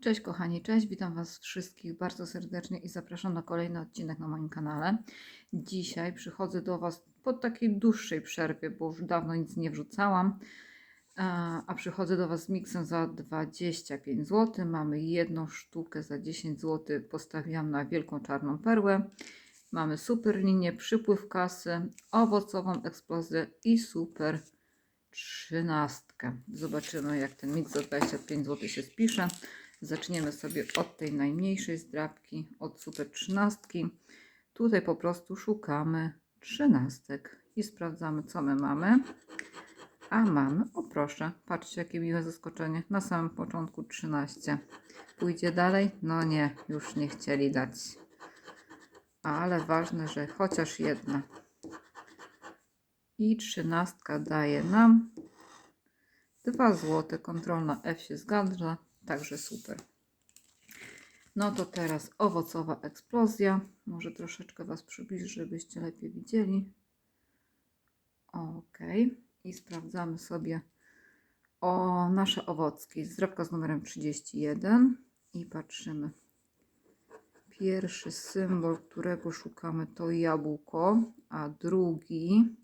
Cześć kochani, cześć, witam Was wszystkich bardzo serdecznie i zapraszam na kolejny odcinek na moim kanale. Dzisiaj przychodzę do Was po takiej dłuższej przerwie, bo już dawno nic nie wrzucałam, a przychodzę do Was z miksem za 25 zł. Mamy jedną sztukę za 10 zł, postawiłam na wielką czarną perłę. Mamy super linię, przypływ kasy, owocową eksplozję i super trzynastkę. Zobaczymy jak ten miks za 25 zł się spisze. Zaczniemy sobie od tej najmniejszej zdrabki, od super trzynastki. Tutaj po prostu szukamy trzynastek i sprawdzamy co my mamy. A mamy, o proszę, patrzcie jakie miłe zaskoczenie. Na samym początku 13. Pójdzie dalej? No nie, już nie chcieli dać. Ale ważne, że chociaż jedna. I trzynastka daje nam 2 zł. Kontrolna F się zgadza, także super. No to teraz owocowa eksplozja. Może troszeczkę Was przybliżę, żebyście lepiej widzieli. Ok. I sprawdzamy sobie o nasze owocki. Zdrabka z numerem 31. I patrzymy. Pierwszy symbol, którego szukamy, to jabłko, a drugi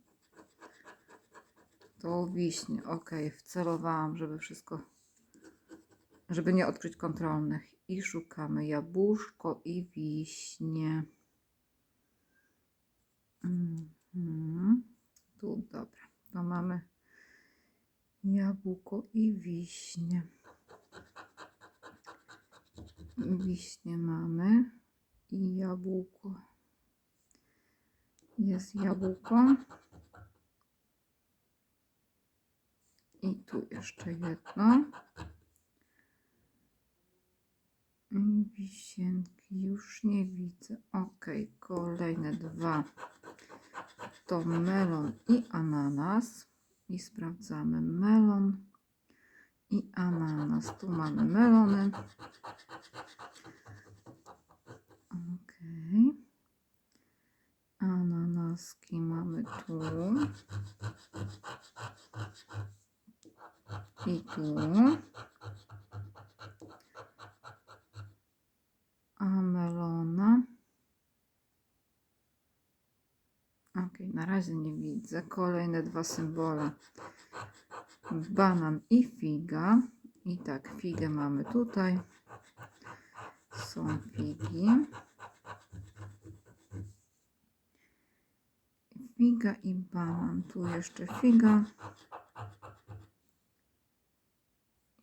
to wiśnie. Ok, wcelowałam, żeby wszystko, żeby nie odkryć kontrolnych. I szukamy jabłuszko i wiśnie. Mhm. Tu, dobra, to mamy jabłko i wiśnie. Wiśnie mamy i jabłko. Jest jabłko. I tu jeszcze jedno. I Wisienki już nie widzę. Ok, kolejne dwa. To melon i ananas. I sprawdzamy melon i ananas. Tu mamy melony. Ok. Ananaski mamy tu. I tu. A melona. Ok, na razie nie widzę. Kolejne dwa symbole. Banan i figa. I tak, figę mamy tutaj. Są figi. Figa i banan. Tu jeszcze figa.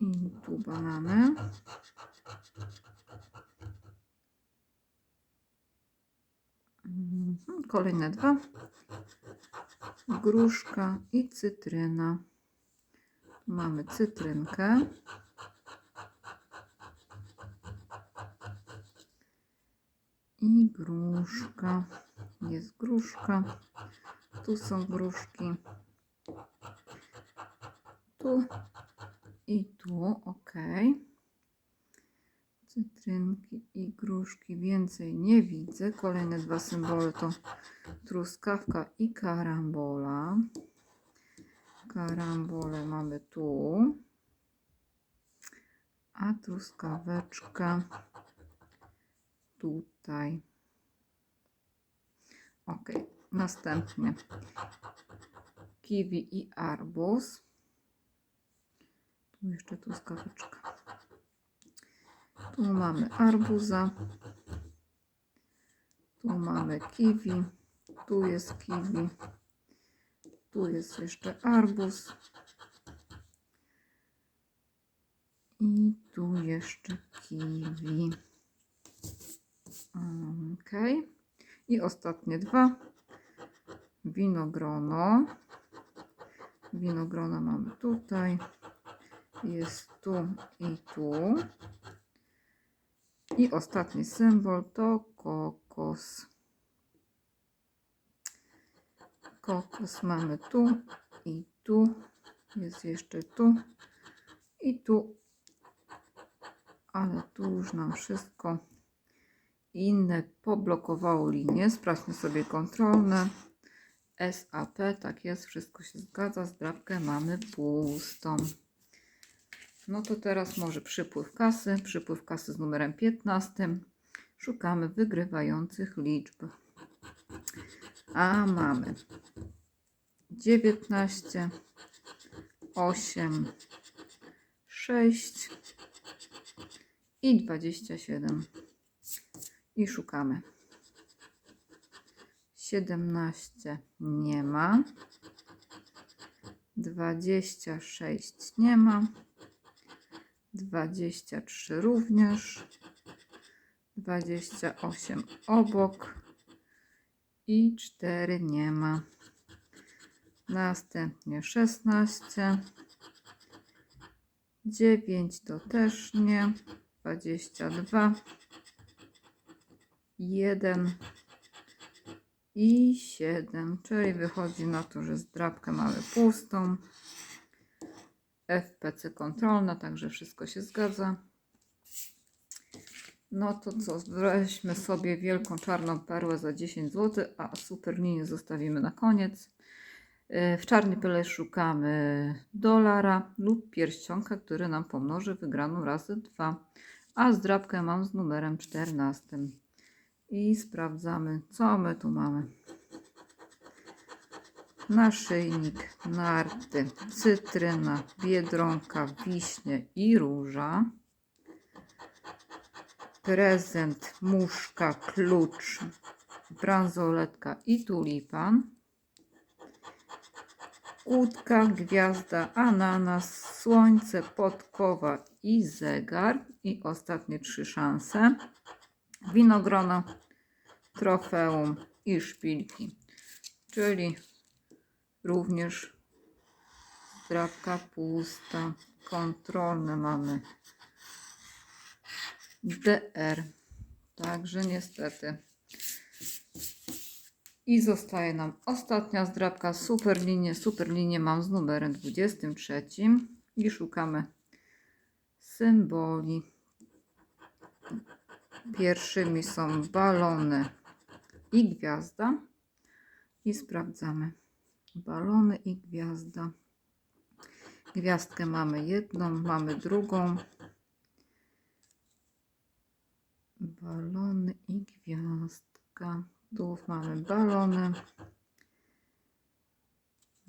I tu banany. Mhm, Kolejne dwa. Gruszka i cytryna. Mamy cytrynkę. I gruszka. Jest gruszka. Tu są gruszki. Tu i tu, ok. Cytrynki i gruszki więcej nie widzę. Kolejne dwa symbole to truskawka i karambola. Karambole mamy tu. A truskaweczka tutaj. Ok, następnie kiwi i arbuz. Tu jeszcze truskaweczka. Tu mamy arbuza. Tu mamy kiwi. Tu jest kiwi. Tu jest jeszcze arbuz. I tu jeszcze kiwi. Ok. I ostatnie dwa. Winogrono. Winogrona mamy tutaj. Jest tu i tu. I ostatni symbol to kokos. Kokos mamy tu i tu. Jest jeszcze tu i tu. Ale tu już nam wszystko inne poblokowało linię. Sprawdźmy sobie kontrolne. SAP, tak jest, wszystko się zgadza. Zdrabkę mamy pustą. No to teraz może przypływ kasy. Przypływ kasy z numerem 15. Szukamy wygrywających liczb. A mamy 19, 8, 6 i 27. I szukamy. 17 nie ma. 26 nie ma. 23 również. 28 obok. I 4 nie ma. Następnie 16. 9 to też nie. 22. 1 i 7, czyli wychodzi na to, że zdrabkę mamy pustą. FPC kontrolna, także wszystko się zgadza. No to co, weźmy sobie wielką czarną perłę za 10 zł, a super linię zostawimy na koniec. Yy, W czarnej pyle szukamy dolara lub pierścionka, który nam pomnoży wygraną razy 2, a zdrabkę mam z numerem 14. I sprawdzamy, co my tu mamy. Naszyjnik, narty, cytryna, biedronka, wiśnie i róża. Prezent, muszka, klucz, bransoletka i tulipan. Kłódka, gwiazda, ananas, słońce, podkowa i zegar. I ostatnie trzy szanse winogrono, trofeum i szpilki. Czyli również zdrabka pusta, kontrolne mamy DR. Także niestety. I zostaje nam ostatnia zdrabka superlinię. Superlinię mam z numerem 23 i szukamy symboli. Pierwszymi są balony i gwiazda. I sprawdzamy. Balony i gwiazda. Gwiazdkę mamy jedną, mamy drugą. Balony i gwiazdka. Tu mamy balony.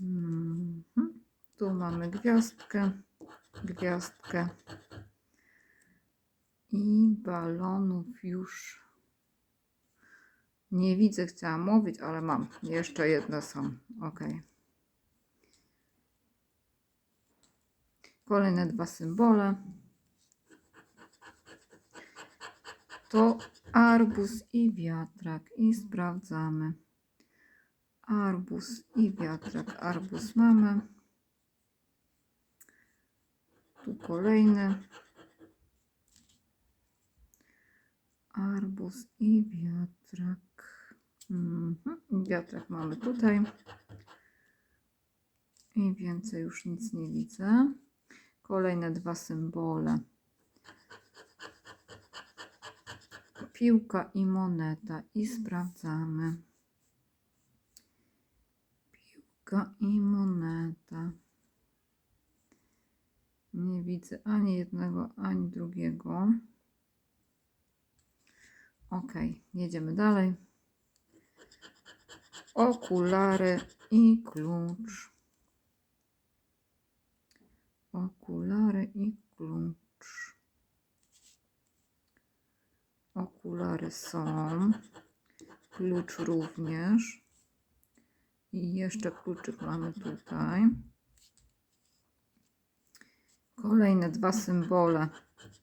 Mhm. Tu mamy gwiazdkę, gwiazdkę i balonów już nie widzę, chciałam mówić, ale mam. Jeszcze jedne są. Ok. Kolejne dwa symbole. To arbuz i wiatrak. I sprawdzamy. Arbuz i wiatrak. Arbuz mamy. Tu kolejny. Arbuz i wiatrak. Mhm. Wiatrak mamy tutaj. I więcej już nic nie widzę. Kolejne dwa symbole. Piłka i moneta. I sprawdzamy. Piłka i moneta. Nie widzę ani jednego, ani drugiego. Ok, jedziemy dalej. Okulary i klucz. Okulary i klucz. Okulary są. Klucz również. I jeszcze kluczyk mamy tutaj. Kolejne dwa symbole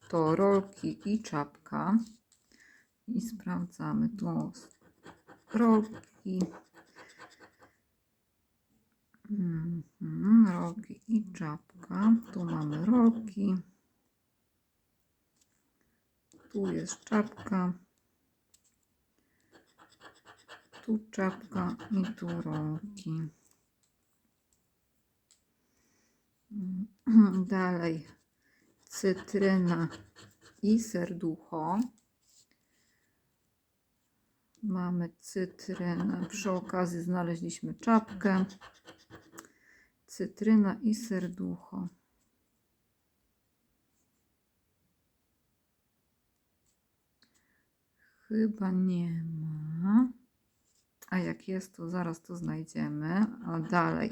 to rolki i czapka. I sprawdzamy tu rolki. Mhm, rolki i czapka. Tu mamy rolki. Tu jest czapka. Tu czapka i tu rolki. Mhm, Dalej cytryna i serducho. Mamy cytrynę. Przy okazji znaleźliśmy czapkę cytryna i serducho. Chyba nie ma. A jak jest, to zaraz to znajdziemy. A dalej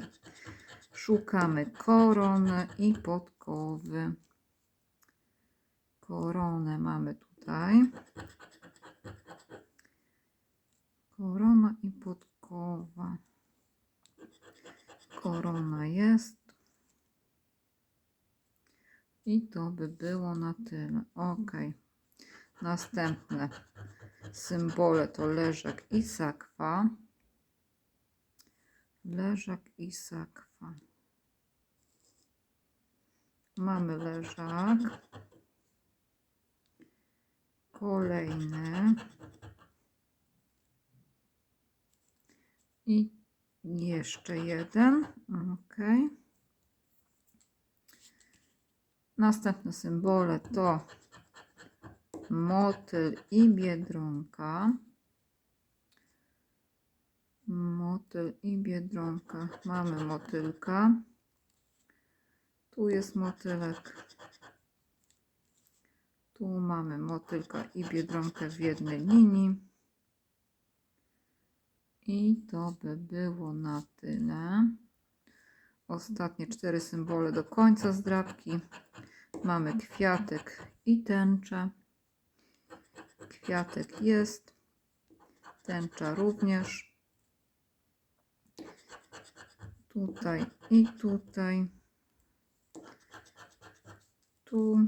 szukamy korony i podkowy. Koronę mamy tutaj. Korona i podkowa. Korona jest. I to by było na tyle. Ok. Następne symbole to leżak i sakwa. Leżak i sakwa. Mamy leżak. Kolejny. I jeszcze jeden. Ok. Następne symbole to motyl i biedronka. Motyl i biedronka. Mamy motylka. Tu jest motylek. Tu mamy motylka i biedronkę w jednej linii. I to by było na tyle. Ostatnie cztery symbole do końca zdrabki. Mamy kwiatek i tęczę. Kwiatek jest. Tęcza również. Tutaj i tutaj. Tu.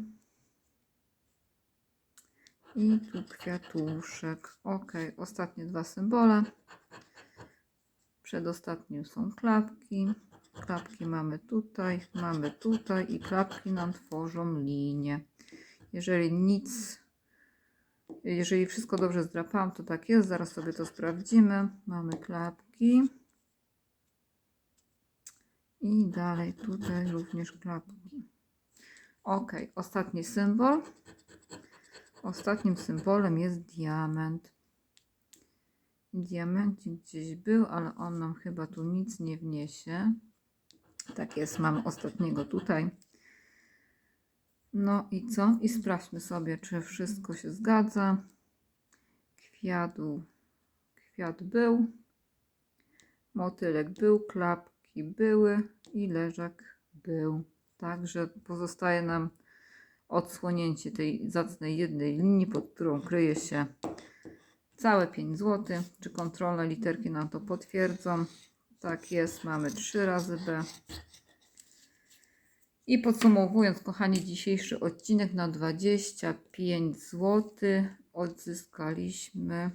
I tu kwiatuszek. Ok, ostatnie dwa symbole. Przedostatnim są klapki. Klapki mamy tutaj, mamy tutaj i klapki nam tworzą linię. Jeżeli nic, jeżeli wszystko dobrze zdrapałam, to tak jest. Zaraz sobie to sprawdzimy. Mamy klapki. I dalej tutaj również klapki. Ok, ostatni symbol. Ostatnim symbolem jest diament. Diamencik gdzieś był, ale on nam chyba tu nic nie wniesie. Tak jest, mam ostatniego tutaj. No i co? I sprawdźmy sobie, czy wszystko się zgadza. Kwiatu, kwiat był, motylek był, klapki były i leżak był. Także pozostaje nam odsłonięcie tej zacnej jednej linii, pod którą kryje się całe 5 zł. Czy kontrolne literki nam to potwierdzą? Tak jest, mamy 3 razy B. I podsumowując, kochani, dzisiejszy odcinek na 25 zł odzyskaliśmy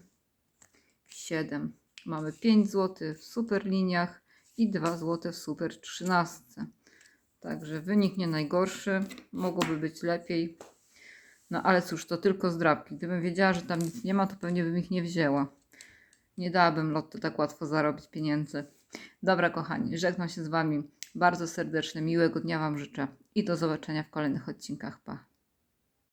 7. Mamy 5 zł w super liniach i 2 zł w super 13. Także wynik nie najgorszy, mogłoby być lepiej. No ale cóż, to tylko zdrabki. Gdybym wiedziała, że tam nic nie ma, to pewnie bym ich nie wzięła. Nie dałabym lotto tak łatwo zarobić pieniędzy. Dobra, kochani, żegnam się z Wami bardzo serdecznie. Miłego dnia Wam życzę i do zobaczenia w kolejnych odcinkach. Pa.